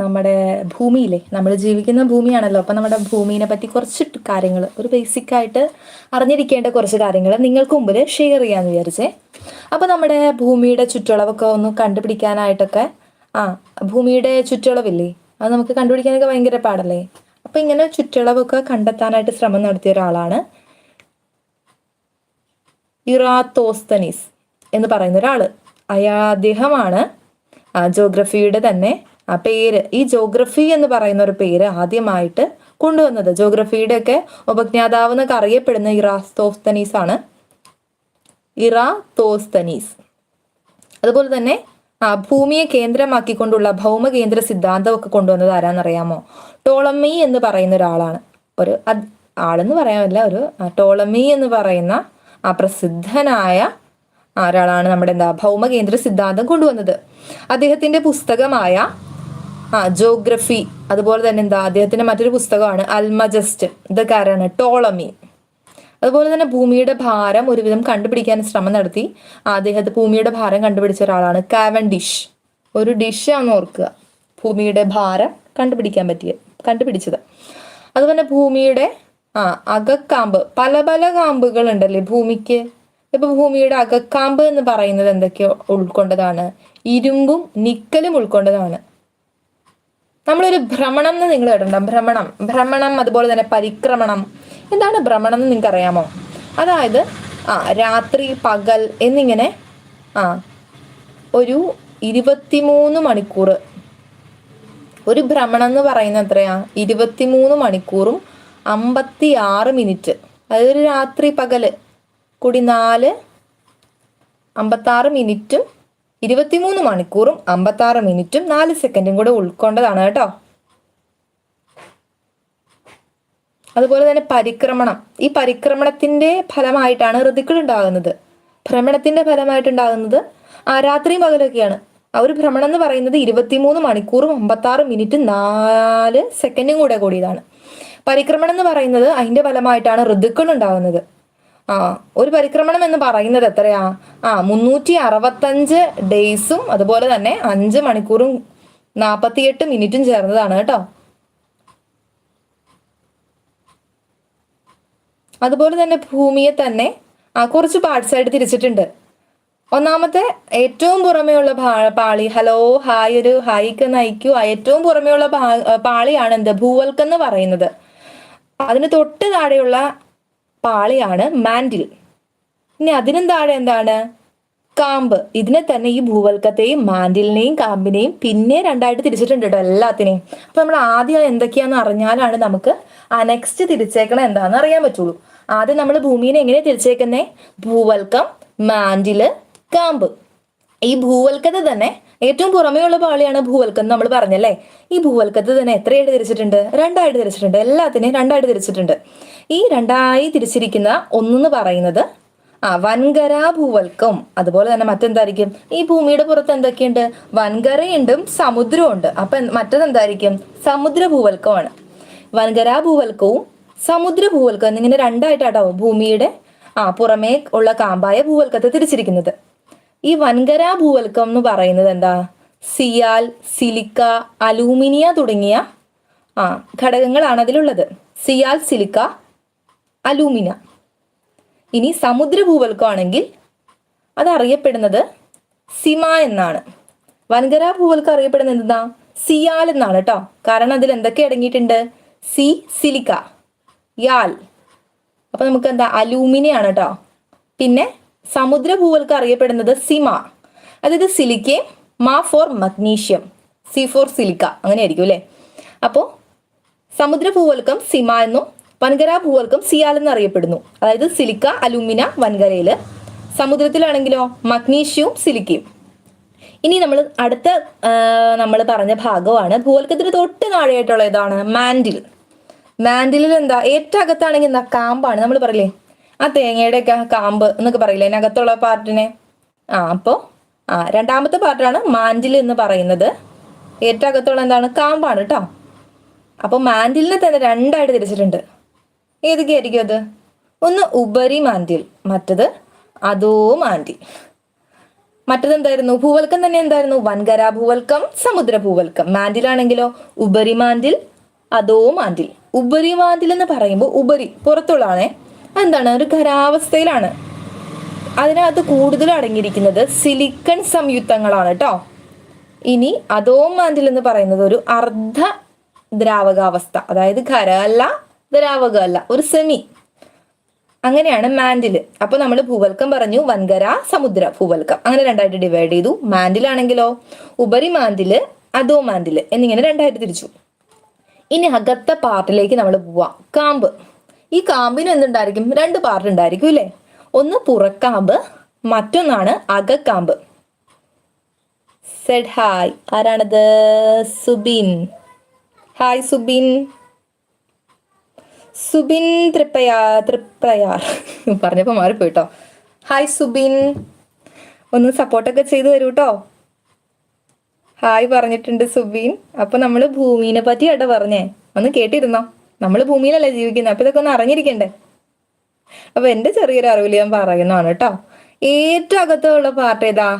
നമ്മുടെ ഭൂമിയിലെ നമ്മൾ ജീവിക്കുന്ന ഭൂമിയാണല്ലോ. അപ്പം നമ്മുടെ ഭൂമിയെ പറ്റി കുറച്ച് കാര്യങ്ങൾ ഒരു ബേസിക് ആയിട്ട് അറിഞ്ഞിരിക്കേണ്ട കുറച്ച് കാര്യങ്ങൾ നിങ്ങൾക്ക് മുമ്പിൽ ഷെയർ ചെയ്യാമെന്ന് വിചാരിച്ചേ. അപ്പോൾ നമ്മുടെ ഭൂമിയുടെ ചുറ്റളവൊക്കെ ഒന്ന് കണ്ടുപിടിക്കാനായിട്ടൊക്കെ ആ ഭൂമിയുടെ ചുറ്റളവില്ലേ? അത് നമുക്ക് കണ്ടുപിടിക്കാനൊക്കെ ഭയങ്കര പാടല്ലേ? അപ്പം ഇങ്ങനെ ചുറ്റളവൊക്കെ കണ്ടെത്താനായിട്ട് ശ്രമം നടത്തിയ ഒരാളാണ് ഇറാത്തോസ്തനീസ് എന്ന് പറയുന്ന ഒരാൾ അയാ അദ്ദേഹമാണ് ജോഗ്രഫിയുടെ തന്നെ ആ പേര് ഈ ജോഗ്രഫി എന്ന് പറയുന്ന ഒരു പേര് ആദ്യമായിട്ട് കൊണ്ടുവന്നത്. ജോഗ്രഫിയുടെ ഒക്കെ ഉപജ്ഞാതാവ് എന്നൊക്കെ അറിയപ്പെടുന്ന ഇറാസ്തോസ്തനീസ് ആണ്. ഇറാ തോസ്തനീസ് അതുപോലെ തന്നെ ആ ഭൂമിയെ കേന്ദ്രമാക്കിക്കൊണ്ടുള്ള ഭൗമകേന്ദ്ര സിദ്ധാന്തമൊക്കെ കൊണ്ടുവന്നത് ആരാന്നറിയാമോ? ടോളമി എന്ന് പറയുന്ന ഒരാളാണ്. ഒരു ആളെന്ന് പറയാമല്ല ഒരു ടോളമി എന്ന് പറയുന്ന ആ പ്രസിദ്ധനായ ഒരാളാണ് നമ്മുടെ എന്താ ഭൗമകേന്ദ്ര സിദ്ധാന്തം കൊണ്ടുവന്നത്. അദ്ദേഹത്തിന്റെ പുസ്തകമായ ആ ജോഗ്രഫി അതുപോലെ തന്നെ എന്താ അദ്ദേഹത്തിന്റെ മറ്റൊരു പുസ്തകമാണ് അൽമജസ്റ്റ് ആരാണ് ടോളമി. അതുപോലെ തന്നെ ഭൂമിയുടെ ഭാരം ഒരുവിധം കണ്ടുപിടിക്കാൻ ശ്രമം നടത്തി. അദ്ദേഹത്തെ ഭൂമിയുടെ ഭാരം കണ്ടുപിടിച്ച ഒരാളാണ് കാവൻ ഡിഷ് ഒരു ഡിഷാന്ന് ഓർക്കുക. ഭൂമിയുടെ ഭാരം കണ്ടുപിടിക്കാൻ പറ്റിയ കണ്ടുപിടിച്ചത്. അതുപോലെ ഭൂമിയുടെ ആ അകക്കാമ്പ്. പല പല കാമ്പുകൾ ഉണ്ടല്ലേ ഭൂമിക്ക്. ഇപ്പൊ ഭൂമിയുടെ അകക്കാമ്പ് എന്ന് പറയുന്നത് എന്തൊക്കെയോ ഉൾക്കൊണ്ടതാണ്. ഇരുമ്പും നിക്കലും ഉൾക്കൊണ്ടതാണ്. നമ്മളൊരു ഭ്രമണം എന്ന് നിങ്ങൾ ഇടണ്ട ഭ്രമണം. ഭ്രമണം അതുപോലെ തന്നെ പരിക്രമണം. എന്താണ് ഭ്രമണം എന്ന് നിങ്ങൾക്ക് അറിയാമോ അതായത് ആ രാത്രി പകൽ എന്നിങ്ങനെ ആ ഒരു ഇരുപത്തിമൂന്ന് മണിക്കൂർ ഒരു ഭ്രമണം എന്ന് പറയുന്നത് എത്രയാ? ഇരുപത്തിമൂന്ന് മണിക്കൂറും അമ്പത്തി ആറ് മിനിറ്റ്. അതായത് രാത്രി പകൽ കൂടി നാല് അമ്പത്താറ് മിനിറ്റും ഇരുപത്തിമൂന്ന് മണിക്കൂറും അമ്പത്താറ് മിനിറ്റും നാല് സെക്കൻഡും കൂടെ ഉൾക്കൊണ്ടതാണ് കേട്ടോ. അതുപോലെ തന്നെ പരിക്രമണം. ഈ പരിക്രമണത്തിന്റെ ഫലമായിട്ടാണ് ഋതുക്കൾ ഉണ്ടാകുന്നത്. ഭ്രമണത്തിന്റെ ഫലമായിട്ടുണ്ടാകുന്നത് ആ രാത്രിയും പകലൊക്കെയാണ്. ആ ഒരു ഭ്രമണം എന്ന് പറയുന്നത് ഇരുപത്തിമൂന്ന് മണിക്കൂറും അമ്പത്താറ് മിനിറ്റ് നാല് സെക്കൻഡും കൂടെ കൂടിയതാണ്. പരിക്രമണം എന്ന് പറയുന്നത് അതിന്റെ ഫലമായിട്ടാണ് ഋതുക്കൾ ഉണ്ടാകുന്നത്. ആ ഒരു പരിക്രമണം എന്ന് പറയുന്നത് എത്രയാ? ആ മുന്നൂറ്റി അറുപത്തഞ്ച് ഡേയ്സും അതുപോലെ തന്നെ അഞ്ച് മണിക്കൂറും നാൽപ്പത്തിയെട്ട് മിനിറ്റും ചേർന്നതാണ് കേട്ടോ. അതുപോലെ തന്നെ ഭൂമിയെ തന്നെ ആ കുറച്ച് പാർട്സ് ആയിട്ട് തിരിച്ചിട്ടുണ്ട്. ഒന്നാമത്തെ ഏറ്റവും പുറമെയുള്ള പാളി ഹലോ ഹായ് ഒരു ഹായിക്ക് നയിക്കൂ ഏറ്റവും പുറമെയുള്ള പാളിയാണ് എന്ത്? ഭൂവൽക്കെന്ന് പറയുന്നത്. അതിന് തൊട്ട് താഴെയുള്ള പാളിയാണ് മാൻഡിൽ. ഇനി അതിനും താഴെ എന്താണ്? കാമ്പ്. ഇതിനെ തന്നെ ഈ ഭൂവൽക്കത്തെയും മാൻഡിലിനെയും കാമ്പിനെയും പിന്നെ രണ്ടായിട്ട് തിരിച്ചിട്ടുണ്ട് കേട്ടോ എല്ലാത്തിനെയും. അപ്പൊ നമ്മൾ ആദ്യം എന്തൊക്കെയാന്ന് അറിഞ്ഞാലാണ് നമുക്ക് ആ നെക്സ്റ്റ് തിരിച്ചേക്കണ എന്താന്ന് അറിയാൻ പറ്റുള്ളൂ. ആദ്യം നമ്മൾ ഭൂമിനെ എങ്ങനെ തിരിച്ചേക്കുന്നേ? ഭൂവൽക്കം മാൻഡിൽ കാമ്പ്. ഈ ഭൂവൽക്കത്തെ തന്നെ ഏറ്റവും പുറമെയുള്ള പാളിയാണ് ഭൂവൽക്കം നമ്മൾ പറഞ്ഞല്ലേ? ഈ ഭൂവൽക്കത്തെ തന്നെ എത്രയായിട്ട് തിരിച്ചിട്ടുണ്ട്? രണ്ടായിട്ട് തിരിച്ചിട്ടുണ്ട്. എല്ലാത്തിനെയും രണ്ടായിട്ട് തിരിച്ചിട്ടുണ്ട്. ഈ രണ്ടായി തിരിച്ചിരിക്കുന്ന ഒന്നെന്ന് പറയുന്നത് ആ വൻകര ഭൂവൽക്കം അതുപോലെ തന്നെ മറ്റെന്തായിരിക്കും? ഈ ഭൂമിയുടെ പുറത്ത് എന്തൊക്കെയുണ്ട്? വൻകരയുണ്ട് സമുദ്രമുണ്ട് അപ്പൊ മറ്റതെന്തായിരിക്കും? സമുദ്ര ഭൂവൽക്കമാണ് വൻകര ഭൂവൽക്കവും സമുദ്ര ഭൂവൽക്കം എന്നിങ്ങനെ രണ്ടായിട്ടാട്ടോ ഭൂമിയുടെ ആ പുറമേ ഉള്ള കാമ്പായ ഭൂവൽക്കത്തെ തിരിച്ചിരിക്കുന്നത്. ഈ വൻകര ഭൂവൽക്കം എന്ന് പറയുന്നത് എന്താ? സിയാൽ സിലിക്ക അലൂമിനിയ തുടങ്ങിയ ആ ഘടകങ്ങളാണ് അതിലുള്ളത്. Sial silica alumina. ഇനി സമുദ്ര ഭൂവൽക്കമാണെങ്കിൽ അത് അറിയപ്പെടുന്നത് സിമ എന്നാണ്. വൻകര ഭൂവൽക്കം അറിയപ്പെടുന്നത് എന്താ? സിയാൽ എന്നാണ് കേട്ടോ കാരണം അതിൽ എന്തൊക്കെ അടങ്ങിയിട്ടുണ്ട്? Si silica. യാൽ. അപ്പൊ നമുക്ക് എന്താ? അലൂമിനിയാണ് കേട്ടോ പിന്നെ സമുദ്ര ഭൂവൽക്കം അറിയപ്പെടുന്നത് സിമ. അതായത് സിലിക്കയും മാ for magnesium. Si for silica. അങ്ങനെ ആയിരിക്കും അല്ലേ അപ്പോൾ സമുദ്ര ഭൂവൽക്കം സിമ എന്നും വൻകര ഭൂവർഗം സിയാൽ എന്ന് അറിയപ്പെടുന്നു അതായത് സിലിക്ക അലുമിന വൻകരയിൽ. സമുദ്രത്തിലാണെങ്കിലോ മഗ്നീഷ്യവും സിലിക്കയും. ഇനി നമ്മൾ അടുത്ത നമ്മൾ പറഞ്ഞ ഭാഗമാണ്. ഭൂവൽക്കത്തിന് തൊട്ട് താഴെയായിട്ടുള്ള ഇതാണ് മാൻഡിൽ. മാൻഡിലിൽ എന്താ? ഏറ്റവും അകത്താണെങ്കിൽ എന്താ? കാമ്പാണ്. നമ്മൾ പറയില്ലേ? ആ തേങ്ങയുടെ ഒക്കെ കാമ്പ് എന്നൊക്കെ പറയില്ലേ? അതിനകത്തുള്ള പാർട്ടിനെ? ആ അപ്പോ ആ രണ്ടാമത്തെ പാർട്ടാണ് മാൻഡിൽ എന്ന് പറയുന്നത്. ഏറ്റവും അകത്തുള്ള എന്താണ്? കാമ്പാണ് കേട്ടോ അപ്പോൾ മാൻഡിലിനെ തന്നെ രണ്ടായിട്ട് തിരിച്ചിട്ടുണ്ട്. ഏതൊക്കെയായിരിക്കും അത്? ഒന്ന് ഉപരി മാന്തിൽ മറ്റത് അതോ മാന്തി. മറ്റത് എന്തായിരുന്നു ഭൂവൽക്കം തന്നെ എന്തായിരുന്നു? വൻകര ഭൂവൽക്കം സമുദ്ര ഭൂവൽക്കം. മാൻഡിലാണെങ്കിലോ മാന്തിൽ അതോ മാൻഡിൽ മാന്തിൽ എന്ന് പറയുമ്പോൾ ഉപരി പുറത്തുള്ളതാണേ. എന്താണ് ഒരു ഖരാവസ്ഥയിലാണ് അതിനകത്ത് കൂടുതൽ അടങ്ങിയിരിക്കുന്നത് സിലിക്കൺ സംയുക്തങ്ങളാണ് കേട്ടോ. ഇനി അതോ മാൻഡിൽ എന്ന് പറയുന്നത് ഒരു അർദ്ധ ദ്രാവകാവസ്ഥ. അതായത് ഖര അല്ല ദ്രാവക അല്ല ഒരു സെമി അങ്ങനെയാണ് മാൻഡിൽ അപ്പൊ നമ്മൾ ഭൂവൽക്കം പറഞ്ഞു വൻകര സമുദ്ര ഭൂവൽക്കം. അങ്ങനെ രണ്ടായിട്ട് ഡിവൈഡ് ചെയ്തു. മാൻഡിലാണെങ്കിലോ ഉപരി മാൻഡിൽ അതോ മാൻഡിൽ എന്നിങ്ങനെ രണ്ടായിട്ട് തിരിച്ചു. ഇനി അകത്ത പാർട്ടിലേക്ക് നമ്മൾ പോവാം. കാമ്പ്. ഈ കാമ്പിന് എന്തുണ്ടായിരിക്കും? രണ്ട് പാർട്ട് ഉണ്ടായിരിക്കും ഇല്ലേ? ഒന്ന് പുറക്കാമ്പ് മറ്റൊന്നാണ് അകക്കാമ്പ്. സെഡ് ഹായ് ആരാണത്? സുബിൻ. ഹായ് സുബിൻ. സുബിൻ തൃപ്പയാ തൃപ്രയാർ പറഞ്ഞപ്പോൾ മാറിപ്പോയിട്ടോ. ഹായ് സുബിൻ. ഒന്ന് സപ്പോർട്ടൊക്കെ ചെയ്തു തരൂ കേട്ടോ ഹായ് പറഞ്ഞിട്ടുണ്ട് സുബീൻ. അപ്പൊ നമ്മൾ ഭൂമിനെ പറ്റി പറ്റിയാട്ടോ പറഞ്ഞേ. ഒന്ന് കേട്ടിരുന്നോ? നമ്മൾ ഭൂമിയിലല്ലേ ജീവിക്കുന്നത് അപ്പൊ ഇതൊക്കെ ഒന്ന് അറിഞ്ഞിരിക്കണ്ടേ. അപ്പൊ എന്റെ ചെറിയൊരു അറിവിൽ ഞാൻ പറയുന്നതാണ് കേട്ടോ. ഏറ്റവും അകത്തുള്ള പാർട്ട് ഏതാ?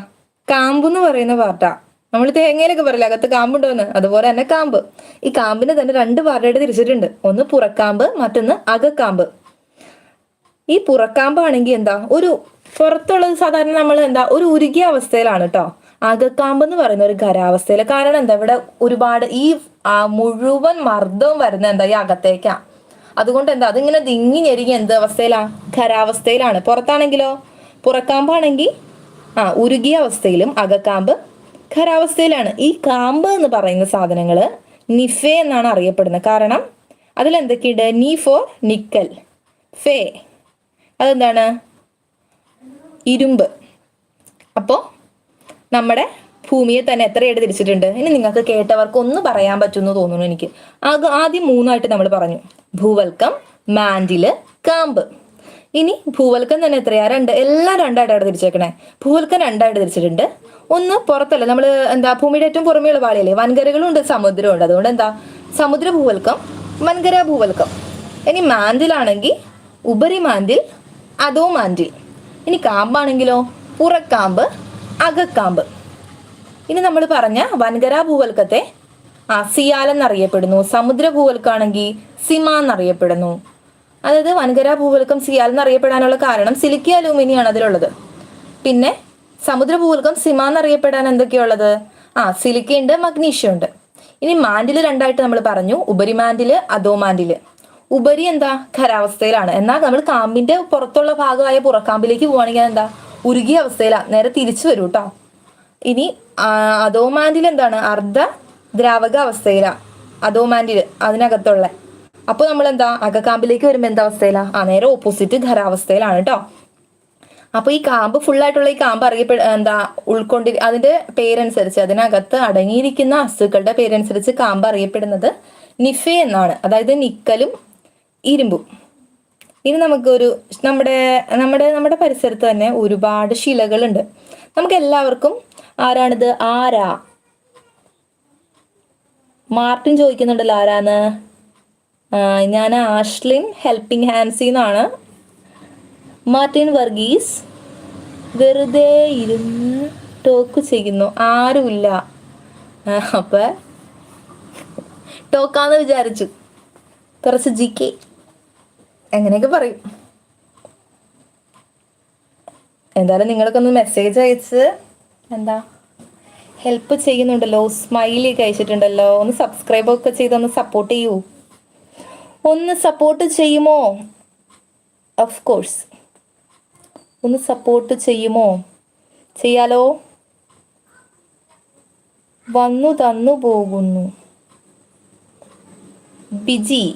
കാമ്പ് എന്ന് പറയുന്ന പാർട്ടാ നമ്മൾ തേങ്ങയിലൊക്കെ പറയില്ല അകത്ത് കാമ്പുണ്ടോന്ന്? അതുപോലെ തന്നെ കാമ്പ്. ഈ കാമ്പിന് തന്നെ രണ്ട് പാർട്ടായിട്ട് തിരിച്ചിട്ടുണ്ട്. ഒന്ന് പുറക്കാമ്പ് മറ്റൊന്ന് അകക്കാമ്പ്. ഈ പുറക്കാമ്പാണെങ്കിൽ എന്താ? ഒരു പുറത്തുള്ളത് സാധാരണ നമ്മൾ എന്താ? ഒരു ഉരുകിയ അവസ്ഥയിലാണ് കേട്ടോ അകക്കാമ്പ് എന്ന് പറയുന്ന ഒരു ഖരാവസ്ഥയിൽ കാരണം എന്താ? ഇവിടെ ഒരുപാട് ഈ മുഴുവൻ മർദ്ദവും വരുന്ന എന്താ? ഈ അകത്തേക്കാ. അതുകൊണ്ട് എന്താ? അതിങ്ങനെ ദിങ്ങി ഞെരുങ്ങി എന്ത് അവസ്ഥയിലാ? ഖരാവസ്ഥയിലാണ്. പുറത്താണെങ്കിലോ? പുറക്കാമ്പാണെങ്കിൽ ആ ഉരുകിയ അവസ്ഥയിലും അകക്കാമ്പ് ഖരാവസ്ഥയിലാണ് ഈ കാമ്പ് എന്ന് പറയുന്ന സാധനങ്ങൾ നിഫെ എന്നാണ് അറിയപ്പെടുന്നത്. കാരണം അതിൽ എന്തൊക്കെയുണ്ട് നീ ഫോർ നിക്കൽ. ഫേ. അതെന്താണ്? ഇരുമ്പ്. അപ്പോൾ നമ്മുടെ ഭൂമിയെ തന്നെ എത്രയായിട്ട് തിരിച്ചിട്ടുണ്ട്? ഇനി നിങ്ങൾക്ക് കേട്ടവർക്ക് ഒന്ന് പറയാൻ പറ്റുമെന്ന് തോന്നുന്നു എനിക്ക്. ആക- ആദ്യം മൂന്നായിട്ട് നമ്മൾ പറഞ്ഞു. ഭൂവൽക്കം മാൻഡിൽ കാമ്പ്. ഇനി ഭൂവൽക്കം തന്നെ എത്രയാ? രണ്ട്. എല്ലാം രണ്ടായിട്ടാണ് തിരിച്ചേക്കണേ. ഭൂവൽക്കം രണ്ടായിട്ട് തിരിച്ചിട്ടുണ്ട്. ഒന്ന് പുറത്തല്ല. നമ്മൾ എന്താ ഭൂമിയുടെ ഏറ്റവും പുറമെയുള്ള പാളിയല്ലേ? വൻകരകളും ഉണ്ട് സമുദ്രവും ഉണ്ട് അതുകൊണ്ട് എന്താ? സമുദ്ര ഭൂവൽക്കം വൻകര ഭൂവൽക്കം ഇനി മാന്തിലാണെങ്കിൽ ഉപരി മാന്തിൽ അതോ മാന്തിൽ ഇനി കാമ്പാണെങ്കിലോ? പുറക്കാമ്പ് അകക്കാമ്പ്. ഇനി നമ്മൾ പറഞ്ഞ വൻകര ഭൂവൽക്കത്തെ ആ സിയാൽ എന്നറിയപ്പെടുന്നു. സമുദ്ര ഭൂവൽക്കാണെങ്കിൽ സിമ എന്നറിയപ്പെടുന്നു. അതായത് വൻകര ഭൂവൽക്കം സിയാൽ എന്നറിയപ്പെടാനുള്ള കാരണം സിലിക്കി അലൂമിനിയാണ് അതിലുള്ളത്. പിന്നെ സമുദ്ര ഭൂവൽക്കം സിമ എന്നറിയപ്പെടാൻ എന്തൊക്കെയുള്ളത്? ആ സിലിക്ക ഉണ്ട് മഗ്നീഷ്യം ഉണ്ട് ഇനി മാൻഡിൽ രണ്ടായിട്ട് നമ്മൾ പറഞ്ഞു. ഉപരി മാൻഡിൽ അധോ മാൻഡിൽ. ഉപരി എന്താ? ഖരാവസ്ഥയിലാണ്. എന്നാൽ നമ്മൾ കാമ്പിന്റെ പുറത്തുള്ള ഭാഗമായ പുറക്കാമ്പിലേക്ക് പോവാണെങ്കിൽ എന്താ ഉരുകിയ അവസ്ഥയിലാണ് നേരെ തിരിച്ചു വരൂ കേട്ടോ ഇനി അധോമാൻഡിൽ എന്താണ്? അർദ്ധ ദ്രാവക അവസ്ഥയിലാണ് അധോമാൻഡിൽ അതിനകത്തുള്ള. അപ്പോൾ നമ്മൾ എന്താ അകക്കാമ്പിലേക്ക് വരുമ്പോൾ എന്താ അവസ്ഥയിലാണ് ആ നേരെ ഓപ്പോസിറ്റ് ഖരാവസ്ഥയിലാണ് കേട്ടോ അപ്പൊ ഈ കാമ്പ് ഫുൾ ആയിട്ടുള്ള ഈ കാമ്പ് അറിയപ്പെട എന്താ ഉൾക്കൊണ്ടി അതിന്റെ പേരനുസരിച്ച് അതിനകത്ത് അടങ്ങിയിരിക്കുന്ന അസുക്കളുടെ പേരനുസരിച്ച് കാമ്പ് അറിയപ്പെടുന്നത് നിഫെ എന്നാണ്. അതായത് നിക്കലും ഇരുമ്പും. ഇനി നമുക്കൊരു നമ്മുടെ നമ്മുടെ നമ്മുടെ പരിസരത്ത് തന്നെ ഒരുപാട് ശിലകളുണ്ട്. നമുക്ക് എല്ലാവർക്കും ആരാണിത്? ആരാ? മാർട്ടിൻ ചോദിക്കുന്നുണ്ടല്ലോ ആരാന്ന്. ഞാൻ ആഷ്ലിൻ ഹെൽപ്പിംഗ് ഹാൻസി എന്നാണ് മാർട്ടിൻ വർഗീസ് വെറുതെ ഇരുന്ന് ടോക്ക് ചെയ്യുന്നു. ആരുമില്ല. അപ്പ ടോക്കാന്ന് വിചാരിച്ചു. കുറച്ച് ജി കെ എങ്ങനെയൊക്കെ പറയും. എന്തായാലും നിങ്ങളൊക്കെ ഒന്ന് മെസ്സേജ് അയച്ച് എന്താ ഹെൽപ്പ് ചെയ്യുന്നുണ്ടല്ലോ. സ്മൈലി ഒക്കെ അയച്ചിട്ടുണ്ടല്ലോ. ഒന്ന് സബ്സ്ക്രൈബ് ഒക്കെ ചെയ്ത് ഒന്ന് സപ്പോർട്ട് ചെയ്യൂ. ഒന്ന് സപ്പോർട്ട് ചെയ്യുമോ? ഓഫ് കോഴ്സ് ഒന്ന് സപ്പോർട്ട് ചെയ്യുമോ? ചെയ്യാലോ? വന്നു തന്നു പോകുന്നു. ബിജി.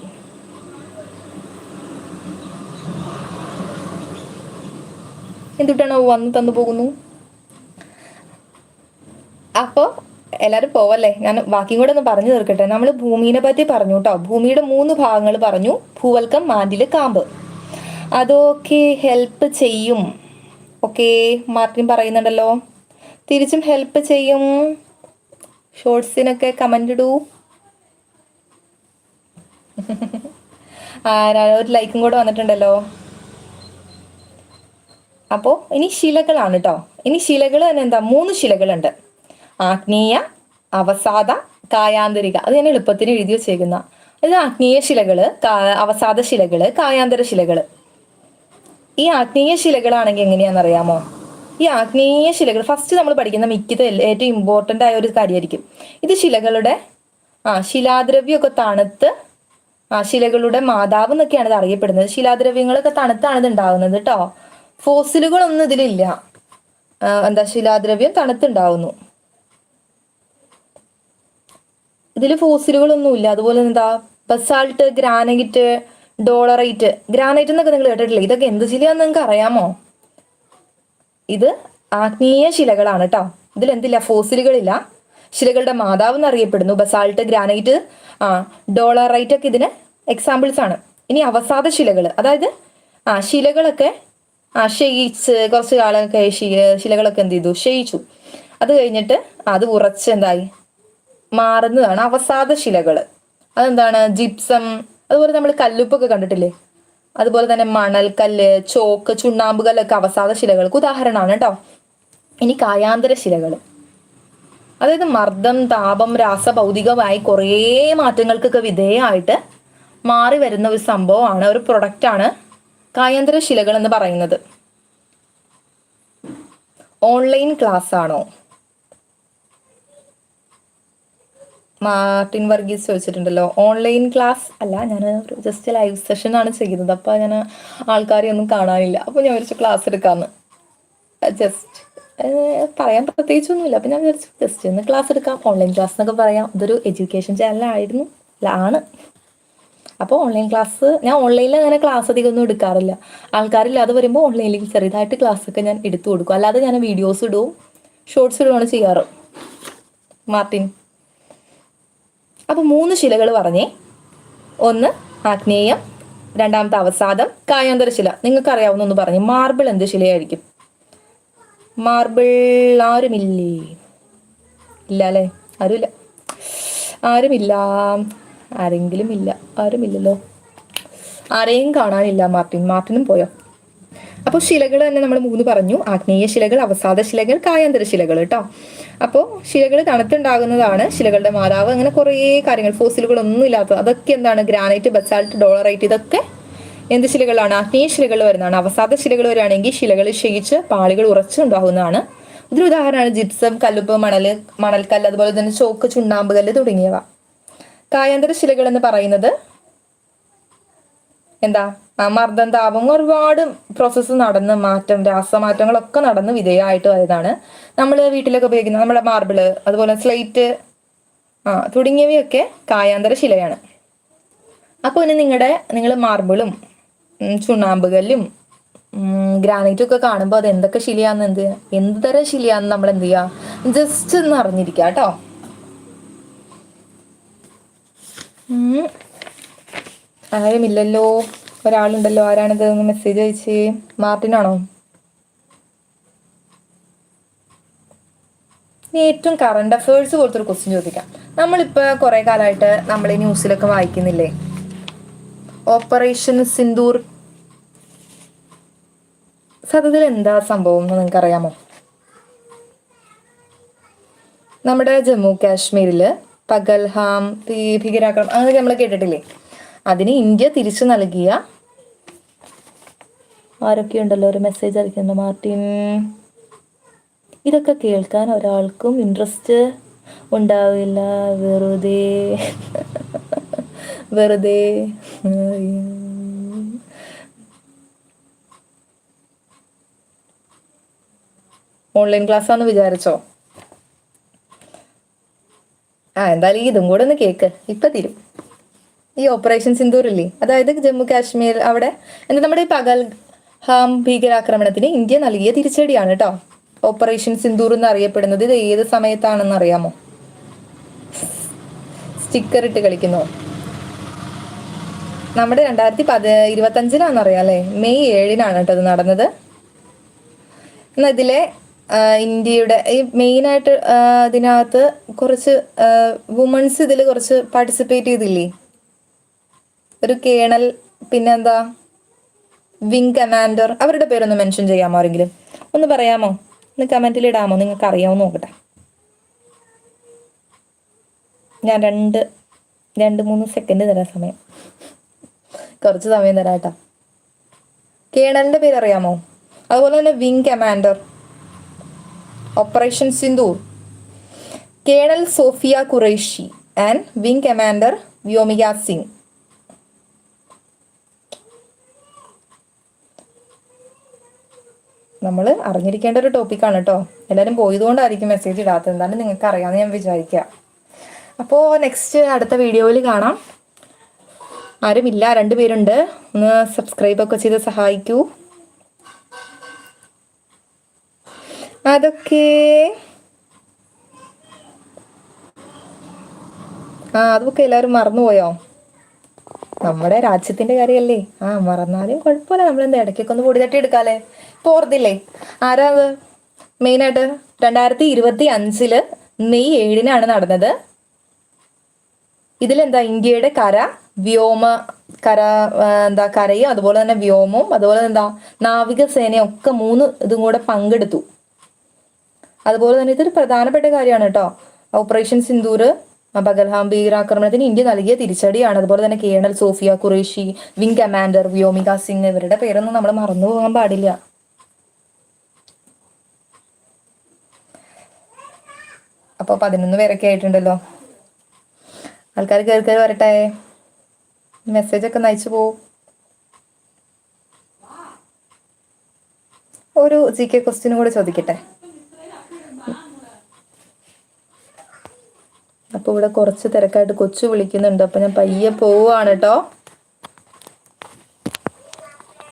എന്തുട്ടാണോ വന്നു തന്നു പോകുന്നു? അപ്പോൾ എല്ലാവരും പോവല്ലേ? ഞാൻ ബാക്കിയും കൂടെ ഒന്ന് പറഞ്ഞു തീർക്കട്ടെ. നമ്മൾ ഭൂമിനെ പറ്റി പറഞ്ഞു കേട്ടോ ഭൂമിയുടെ മൂന്ന് ഭാഗങ്ങൾ പറഞ്ഞു. ഭൂവൽക്കം മാന്തിൽ കാമ്പ്. അതൊക്കെ ഹെൽപ്പ് ചെയ്യും. ഓക്കെ മാർട്ടിൻ പറയുന്നുണ്ടല്ലോ. തിരിച്ചും ഹെൽപ്പ് ചെയ്യും. ഷോർട്സിനൊക്കെ കമന്റ് ഇടൂ. ആരാണ് ഒരു ലൈക്കും കൂടെ വന്നിട്ടുണ്ടല്ലോ. അപ്പോൾ ഇനി ശിലകളാണ് കേട്ടോ ഇനി ശിലകൾ തന്നെ എന്താ മൂന്ന് ശിലകളുണ്ട്. ആഗ്നേയ അവസാദ കായാന്തരിക. അത് ഞാൻ എളുപ്പത്തിന് എഴുതി വെച്ചേക്കുന്ന. ഇത് ആഗ്നേയ ശിലകൾ അവസാദ ശിലകൾ കായാന്തര ശിലകൾ. ഈ ആഗ്നേയ ശിലകളാണെങ്കിൽ എങ്ങനെയാണെന്നറിയാമോ? ഈ ആഗ്നേയ ശിലകൾ ഫസ്റ്റ് നമ്മൾ പഠിക്കുന്ന മിക്കത് ഏറ്റവും ഇമ്പോർട്ടന്റ് ആയ ഒരു കാര്യമായിരിക്കും. ഇത് ശിലകളുടെ ആ ശിലാദ്രവ്യമൊക്കെ തണുത്ത് ആ ശിലകളുടെ മാതാവ് എന്നൊക്കെയാണ് ഇത് അറിയപ്പെടുന്നത്. ശിലാദ്രവ്യങ്ങളൊക്കെ തണുത്താണ് ഇത് ഉണ്ടാകുന്നത് കേട്ടോ ഫോസിലുകളൊന്നും ഇതിലില്ല. എന്താ ശിലാദ്രവ്യം തണുത്തുണ്ടാവുന്നു. ഇതിൽ ഫോസിലുകളൊന്നുമില്ല. അതുപോലെ എന്താ ബസാൾട്ട് ഗ്രാനൈറ്റ് ഡോളറൈറ്റ് ഗ്രാനൈറ്റ് എന്നൊക്കെ നിങ്ങൾ കേട്ടിട്ടില്ലേ? ഇതൊക്കെ എന്ത് ശിലയാന്ന് നിങ്ങൾക്ക് അറിയാമോ? ഇത് ആഗ്നേയ ശിലകളാണ് കേട്ടോ ഇതിൽ എന്തില്ല? ഫോസിലുകളില്ല. ശിലകളുടെ മാതാവ് എന്നറിയപ്പെടുന്നു. ബസാൾട്ട് ഗ്രാനൈറ്റ് ആ ഡോളറൈറ്റ് ഒക്കെ ഇതിന് എക്സാമ്പിൾസ് ആണ്. ഇനി അവസാദ ശിലകൾ അതായത് ആ ശിലകളൊക്കെ ആ ക്ഷയിച്ച് കുറച്ച് കാലമൊക്കെ ശിലകളൊക്കെ എന്ത് ചെയ്തു? ക്ഷയിച്ചു. അത് കഴിഞ്ഞിട്ട് അത് ഉറച്ച് എന്തായി? മാറുന്നതാണ് അവസാദ ശിലകൾ അതെന്താണ്? ജിപ്സം അതുപോലെ നമ്മൾ കല്ലുപ്പൊക്കെ കണ്ടിട്ടില്ലേ? അതുപോലെ തന്നെ മണൽക്കല്ല് ചോക്ക് ചുണ്ണാമ്പ് കല്ലൊക്കെ അവസാദ ശിലകൾക്ക് ഉദാഹരണമാണ് കേട്ടോ ഇനി കായാന്തര ശിലകൾ അതായത് മർദ്ദം താപം രാസ ഭൗതികമായി കുറേ മാറ്റങ്ങൾക്കൊക്കെ വിധേയമായിട്ട് മാറി വരുന്ന ഒരു സംഭവമാണ് ഒരു പ്രൊഡക്റ്റാണ് കായാന്തര ശിലകൾ എന്ന് പറയുന്നത്. ഓൺലൈൻ ക്ലാസ് ആണോ? മാർട്ടിൻ വർഗീസ് ചോദിച്ചിട്ടുണ്ടല്ലോ. ഓൺലൈൻ ക്ലാസ് അല്ല ഞാൻ ജസ്റ്റ് ലൈവ് സെഷൻ ആണ് ചെയ്യുന്നത്. അപ്പോൾ ഞാൻ ആൾക്കാരെ ഒന്നും കാണാനില്ല. അപ്പോൾ ഞാൻ വിചാരിച്ചു ക്ലാസ് എടുക്കാമെന്ന് ജസ്റ്റ് പറയാൻ പ്രത്യേകിച്ചൊന്നുമില്ല. അപ്പം ഞാൻ വിചാരിച്ചു ജസ്റ്റ് ഒന്ന് ക്ലാസ് എടുക്കാം. ഓൺലൈൻ ക്ലാസ് എന്നൊക്കെ പറയാം. ഇതൊരു എഡ്യൂക്കേഷൻ ചാനലായിരുന്നു ആണ്. അപ്പോൾ ഓൺലൈൻ ക്ലാസ് ഞാൻ ഓൺലൈനിൽ അങ്ങനെ ക്ലാസ് അധികം ഒന്നും എടുക്കാറില്ല. ആൾക്കാരില്ലാതെ വരുമ്പോൾ ഓൺലൈനിൽ ചെറുതായിട്ട് ക്ലാസ് ഒക്കെ ഞാൻ എടുത്തു കൊടുക്കും. അല്ലാതെ ഞാൻ വീഡിയോസ് ഇടും ഷോർട്സ് ഇടുകയാണ് ചെയ്യാറ്. മാർട്ടിൻ. അപ്പോൾ മൂന്ന് ശിലകൾ പറഞ്ഞേ. ഒന്ന് ആഗ്നേയം രണ്ടാമത്തെ അവസാദം കായാന്തര ശില. നിങ്ങൾക്ക് അറിയാവുന്ന ഒന്ന് പറഞ്ഞു. മാർബിൾ എന്ത് ശിലയായിരിക്കും? മാർബിൾ ആരുമില്ലേ? ഇല്ല അല്ലേ ആരുമില്ല. ആരുമില്ല. ആരെങ്കിലും ഇല്ല. ആരുമില്ലല്ലോ. ആരെയും കാണാനില്ല മാർട്ടിൻ. മാർട്ടിനും പോയോ? അപ്പോൾ ശിലകൾ തന്നെ നമ്മൾ മൂന്ന് പറഞ്ഞു. ആഗ്നേയ ശിലകൾ അവസാദ ശിലകൾ കായാന്തര ശിലകൾ കേട്ടോ അപ്പോൾ ശിലകൾ തണുത്തുണ്ടാകുന്നതാണ്. ശിലകളുടെ മാതാവ് അങ്ങനെ കുറേ കാര്യങ്ങൾ ഫോസിലുകളൊന്നും ഇല്ലാത്തത്. അതൊക്കെ എന്താണ്? ഗ്രാനൈറ്റ് ബസാൾട്ട് ഡോളറൈറ്റ് ഇതൊക്കെ എന്ത് ശിലകളാണ്? ആഗ്നേയ ശിലകൾ വരുന്നതാണ്. അവസാദ ശിലകൾ വരികയാണെങ്കിൽ ശിലകൾ ക്ഷയിച്ച് പാളികൾ ഉറച്ചുണ്ടാകുന്നതാണ് ഇതിന് ഉദാഹരണമാണ് ജിപ്സം കല്ലുപ്പ് മണൽ മണൽക്കല്ല് അതുപോലെ തന്നെ ചോക്ക് ചുണ്ണാമ്പ് കല്ല് തുടങ്ങിയവ. കായാന്തര ശിലകൾ എന്ന് പറയുന്നത് എന്താ മർദ്ദം താപം ഒരുപാട് പ്രോസസ്സ് നടന്ന് മാറ്റം രാസമാറ്റങ്ങളൊക്കെ നടന്ന് വിധേയമായിട്ട് വരുന്നതാണ് നമ്മൾ വീട്ടിലൊക്കെ ഉപയോഗിക്കുന്ന നമ്മുടെ മാർബിൾ അതുപോലെ സ്ലേറ്റ് ആ തുടങ്ങിയവയൊക്കെ കായാന്തര ശിലയാണ് അപ്പോൾ ഇനി നിങ്ങളുടെ നിങ്ങൾ മാർബിളും ചുണ്ണാമ്പ് കല്ലും ഗ്രാനൈറ്റും ഒക്കെ കാണുമ്പോൾ അത് എന്തൊക്കെ ശിലയാന്ന് എന്ത് എന്ത് തരം ശിലയാന്ന് നമ്മൾ എന്ത് ചെയ്യുക ജസ്റ്റ് ഒന്ന് അറിഞ്ഞിരിക്കുക കേട്ടോ. ആരുമില്ലല്ലോ? ഒരാളുണ്ടല്ലോ. ആരാണിത്? ഒന്ന് മെസ്സേജ് അയച്ച്. മാർട്ടിനാണോ? ഏറ്റവും കറണ്ട് അഫയേഴ്സ് പോലത്തെ ഒരു ക്വസ്റ്റ്യൻ ചോദിക്കാം. നമ്മളിപ്പോൾ കുറേ കാലമായിട്ട് നമ്മൾ ഈ ന്യൂസിലൊക്കെ വായിക്കുന്നില്ലേ? ഓപ്പറേഷൻ സിന്ദൂർ സത്യത്തിൽ എന്താ സംഭവം എന്ന് നിങ്ങൾക്ക് അറിയാമോ നമ്മുടെ ജമ്മു കാശ്മീരിൽ പഗൽഹാം ഭീ- ഭീകരാക്രമണം അങ്ങനെ നമ്മൾ കേട്ടിട്ടില്ലേ? അതിന് ഇന്ത്യ തിരിച്ചു നൽകിയ ആരൊക്കെയുണ്ടല്ലോ? ഒരു മെസ്സേജ് അയക്കുന്നുണ്ട്. മാർട്ടിൻ. ഇതൊക്കെ കേൾക്കാൻ ഒരാൾക്കും ഇൻട്രസ്റ്റ് ഉണ്ടാവില്ല. വെറുതെ. വെറുതെ. ഓൺലൈൻ ക്ലാസ് ആണെന്ന് വിചാരിച്ചോ? ആ എന്തായാലും ഇതും കൂടെ ഒന്ന് കേക്ക്. ഇപ്പൊ തീരും. ഈ ഓപ്പറേഷൻ സിന്ദൂർ ഇല്ലേ അതായത് ജമ്മു കാശ്മീർ അവിടെ എന്താ നമ്മുടെ ഈ പകൽ ഹാം ഭീകരാക്രമണത്തിന് ഇന്ത്യ നൽകിയ തിരിച്ചടിയാണ് കേട്ടോ ഓപ്പറേഷൻ സിന്ദൂർ എന്ന് അറിയപ്പെടുന്നത് ഇത് ഏത് സമയത്താണെന്ന് അറിയാമോ? സ്റ്റിക്കർ ഇട്ട് കളിക്കുന്നു. നമ്മുടെ രണ്ടായിരത്തി പത് ഇരുപത്തഞ്ചിലാണെന്ന് അറിയാം അല്ലേ മെയ് ഏഴിനാണ് കേട്ടോ ഇത് നടന്നത്. ഇതിലെ ഇന്ത്യയുടെ ഈ മെയിനായിട്ട് ഇതിനകത്ത് കുറച്ച് വുമൺസ് ഇതിൽ കുറച്ച് പാർട്ടിസിപ്പേറ്റ് ചെയ്തില്ലേ? ഒരു കേണൽ പിന്നെന്താ? വിങ് കമാൻഡർ അവരുടെ പേരൊന്ന് മെൻഷൻ ചെയ്യാമോ ആരെങ്കിലും? ഒന്ന് പറയാമോ? ഒന്ന് കമന്റിൽ ഇടാമോ? നിങ്ങൾക്ക് അറിയാമോ നോക്കട്ടെ. ഞാൻ രണ്ട് രണ്ട് മൂന്ന് സെക്കൻഡ് തരാം സമയം. കുറച്ച് സമയം തരാം കേട്ടോ. കേണലിന്റെ പേര് അറിയാമോ അതുപോലെ തന്നെ wing commander operation Sindoor colonel Sophia Qureshi and wing commander Vyomika Singh. നമ്മൾ അറിഞ്ഞിരിക്കേണ്ട ഒരു ടോപ്പിക്കാണ് കേട്ടോ എല്ലാവരും പോയതുകൊണ്ടായിരിക്കും മെസ്സേജ് ഇടാത്തത്. എന്തായാലും നിങ്ങൾക്ക് അറിയാമെന്ന് ഞാൻ വിചാരിക്കുക അപ്പോൾ നെക്സ്റ്റ് അടുത്ത വീഡിയോയിൽ കാണാം. ആരുമില്ല? രണ്ടുപേരുണ്ട് ഒന്ന് സബ്സ്ക്രൈബ് ഒക്കെ ചെയ്ത് സഹായിക്കൂ. അതൊക്കെ. ആ അതൊക്കെ എല്ലാവരും മറന്നുപോയോ? നമ്മുടെ രാജ്യത്തിന്റെ കാര്യമല്ലേ ആ മറന്നാലും കുഴപ്പമില്ല. നമ്മളെന്താ ഇടയ്ക്കൊക്കെ ഒന്ന് പൊടി തട്ടി എടുക്കാല്ലേ പോർത്തില്ലേ ആരാ അത്? മെയിനായിട്ട് രണ്ടായിരത്തി ഇരുപത്തി അഞ്ചിൽ മെയ് ഏഴിനാണ് നടന്നത്. ഇതിലെന്താ? ഇന്ത്യയുടെ കര വ്യോമ കര എന്താ കരയും അതുപോലെ തന്നെ വ്യോമവും അതുപോലെ എന്താ? നാവികസേനയും ഒക്കെ മൂന്ന് ഇതും കൂടെ പങ്കെടുത്തു. അതുപോലെ തന്നെ ഇതൊരു പ്രധാനപ്പെട്ട കാര്യമാണ് കേട്ടോ. ഓപ്പറേഷൻ സിന്ദൂർ ബഗൽഹാം ഭീകരാക്രമണത്തിന് ഇന്ത്യ നൽകിയ തിരിച്ചടിയാണ്. അതുപോലെ തന്നെ colonel Sophia Qureshi wing commander Vyomika Singh ഇവരുടെ പേരൊന്നും നമ്മൾ മറന്നു പോകാൻ പാടില്ല. അപ്പോൾ പതിനൊന്ന് പേരൊക്കെ ആയിട്ടുണ്ടല്ലോ. ആൾക്കാർ കയറി വരട്ടെ. മെസ്സേജ് ഒക്കെ നയിച്ചു പോവും ഒരു ജി കെ ക്വസ്റ്റ്യനും കൂടെ ചോദിക്കട്ടെ. അപ്പോൾ ഇവിടെ കുറച്ച് തിരക്കായിട്ട് കൊച്ചു വിളിക്കുന്നുണ്ട്. അപ്പോൾ ഞാൻ പയ്യെ പോവുകയാണ് കേട്ടോ.